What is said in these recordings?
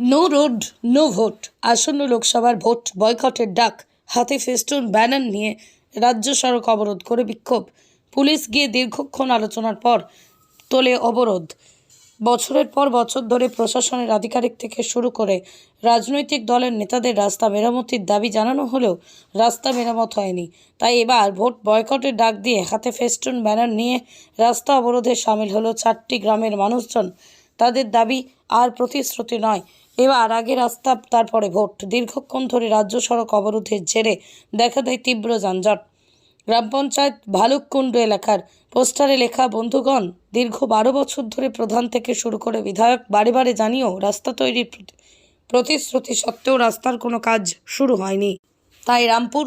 No road, no vote. আসন্ন লোকসভার vote বয়কটের ডাক, হাতে ফেস্টুন, ব্যানার নিয়ে রাজ্য সড়ক অবরোধ করে বিক্ষোভ। পুলিশ গিয়ে দীর্ঘক্ষণ আলোচনার পর তোলে অবরোধ। বছরের পর বছর ধরে প্রশাসনের আধিকারিক থেকে শুরু করে রাজনৈতিক দলের নেতাদের রাস্তা মেরামতির দাবি জানানো হলেও রাস্তা মেরামত হয়নি। তাই এবার ভোট বয়কটের ডাক দিয়ে হাতে ফেস্টুন, ব্যানার নিয়ে রাস্তা অবরোধে সামিল হলো চারটি গ্রামের মানুষজন। তাদের দাবি আর প্রতিশ্রুতি নয়। এবার আগে রাস্তা, তারপরে ভোট। দীর্ঘক্ষণ ধরে রাজ্য সড়ক অবরোধের জেরে দেখা দেয় তীব্র যানজট। গ্রাম পঞ্চায়েত ভালুককুণ্ড এলাকার পোস্টারে লেখা, বন্ধুগণ, দীর্ঘ বারো বছর ধরে প্রধান থেকে শুরু করে বিধায়ক বারে বারে জানিয়েও রাস্তা তৈরির প্রতিশ্রুতি সত্ত্বেও রাস্তার কোনো কাজ শুরু হয়নি। তাই রামপুর,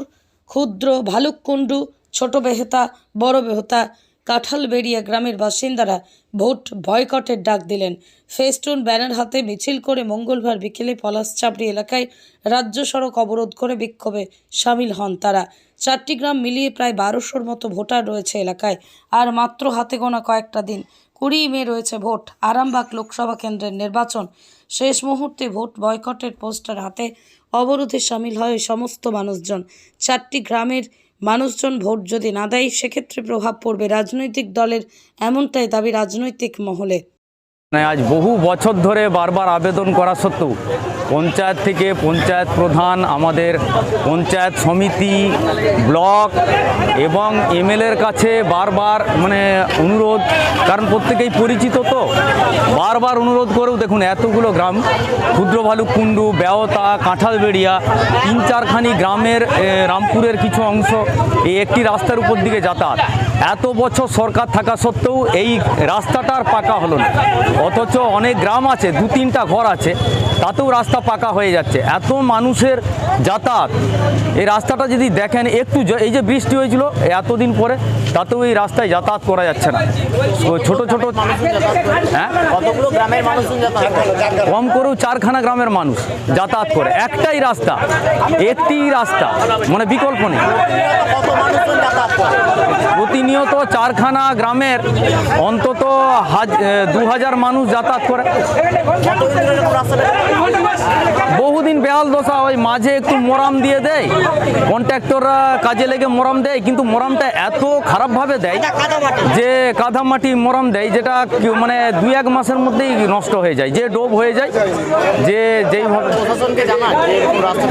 ক্ষুদ্র ভালুককুণ্ডু, ছোট বেহতা, বড় বেহতা কাঁঠালবেড়িয়া গ্রামের বাসিন্দারা ভোট বয়কটের ডাক দিলেন। ফেস্টুন ব্যানার হাতে মিছিল করে মঙ্গলবার বিকেলে পলাশচাপড়ি এলাকায় রাজ্য সড়ক অবরোধ করে বিক্ষোভে সামিল হন তারা। চারটি গ্রাম মিলিয়ে প্রায় বারোশোর মতো ভোটার রয়েছে এলাকায়, আর মাত্র হাতে গোনা কয়েকটা দিন। কুড়ি মে রয়েছে ভোট, আরামবাগ লোকসভা কেন্দ্রের নির্বাচন। শেষ মুহূর্তে ভোট বয়কটের পোস্টার হাতে অবরোধে সামিল হয় সমস্ত মানুষজন। চারটি গ্রামের মানুষজন ভোট যদি না দেয় সেক্ষেত্রে প্রভাব পড়বে রাজনৈতিক দলের। এমনটাই দাবি রাজনৈতিক মহলে। আজ বহু বছর ধরে বারবার আবেদন করা সত্ত্বেও পঞ্চায়েত থেকে পঞ্চায়েত প্রধান, আমাদের পঞ্চায়েত সমিতি, ব্লক এবং এমএলএর কাছে বারবার মানে অনুরোধ, কারণ প্রত্যেকেই পরিচিত তো, বারবার অনুরোধ করেও দেখুন এতগুলো গ্রাম, ক্ষুদ্র ভালুককুণ্ডু, বেওতা, কাঁঠালবেড়িয়া, তিন চারখানি গ্রামের রামপুরের কিছু অংশ, এই একটি রাস্তার উপর দিকে যাতায়াত। এত বছর সরকার থাকা সত্ত্বেও এই রাস্তাটার পাকা হলো না। অথচ অনেক গ্রাম আছে দু তিনটা ঘর আছে। তাতেও রাস্তা পাকা হয়ে যাচ্ছে। এত মানুষের যাতায়াত। এই রাস্তাটা যদি দেখেন একটু এই যে বৃষ্টি হয়েছিল এতদিন পরে তাতেও এই রাস্তায় যাতায়াত করা যাচ্ছে না। ছোট ছোট হ্যাঁ? কম করেও চারখানা গ্রামের মানুষ যাতায়াত করে। একটাই রাস্তা একটি রাস্তা মানে বিকল্প নেই। প্রতিনিয়ত চারখানা গ্রামের অন্তত দু হাজার মানুষ যাতায়াত করে। বহুদিন বেহাল দশা ওই মাঝে একটু মোরাম দিয়ে দেয়। কন্ট্রাক্টররা কাজে লেগে মোরাম দেয় কিন্তু মোরামটা এত খারাপভাবে দেয় যে কাদা মাটি মোরাম দেয় যেটা মানে দুই এক মাসের মধ্যেই নষ্ট হয়ে যায় যে ডোব হয়ে যায় যে যেইভাবে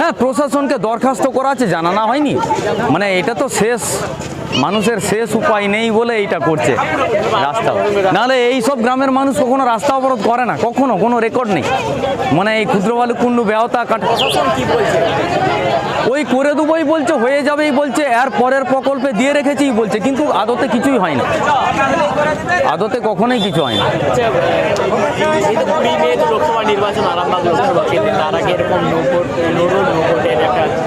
হ্যাঁ প্রশাসনকে দরখাস্ত করা আছে জানানো হয়নি। মানে এটা তো শেষ। মানুষের শেষ উপায় নেই বলে এইটা করছে রাস্তা নাহলে এই সব গ্রামের মানুষ কখনো রাস্তা অবরোধ করে না, কখনো, কোনো রেকর্ড নেই। মানে এই ক্ষুদ্র বালুকুণ্ডু বেহতা কাঠ প্রশাসন ওই করে দেবোই বলছে, হয়ে যাবেই বলছে এর পরের প্রকল্পে দিয়ে রেখেছি বলছে, কিন্তু আদতে কিছুই হয় না। আদতে কখনোই কিছু হয় না।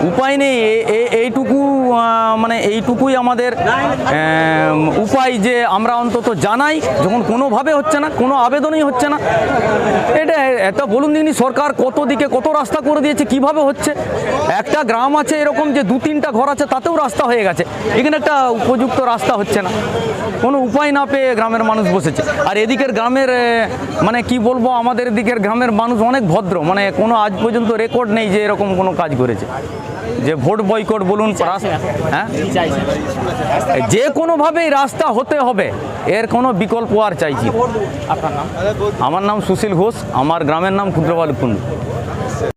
উপায় নেই এইটুকু মানে এইটুকুই আমাদের উপায় যে আমরা অন্তত জানাই, যখন কোনোভাবে হচ্ছে না, কোনো আবেদনই হচ্ছে না। এটা এটা বলুন দিনই সরকার কত দিকে কত রাস্তা করে দিয়েছে, কীভাবে হচ্ছে? একটা গ্রাম আছে এরকম যে দু তিনটা ঘর আছে, তাতেও রাস্তা হয়ে গেছে। এখানে একটা উপযুক্ত রাস্তা হচ্ছে না। কোনো উপায় না পেয়ে গ্রামের মানুষ বসেছে। আর এদিকের গ্রামের মানে কি বলব, আমাদের এদিকের গ্রামের মানুষ অনেক ভদ্র মানে কোনো আজ পর্যন্ত রেকর্ড নেই যে এরকম কোনো কাজ করেছে। যে ভোট বয়কট বলুন হ্যাঁ? যে কোনোভাবেই রাস্তা হতে হবে এর কোনো বিকল্প আর চাইছি আমার নাম সুশীল ঘোষ আমার গ্রামের নাম ক্ষুদ্রবালকুণ্ড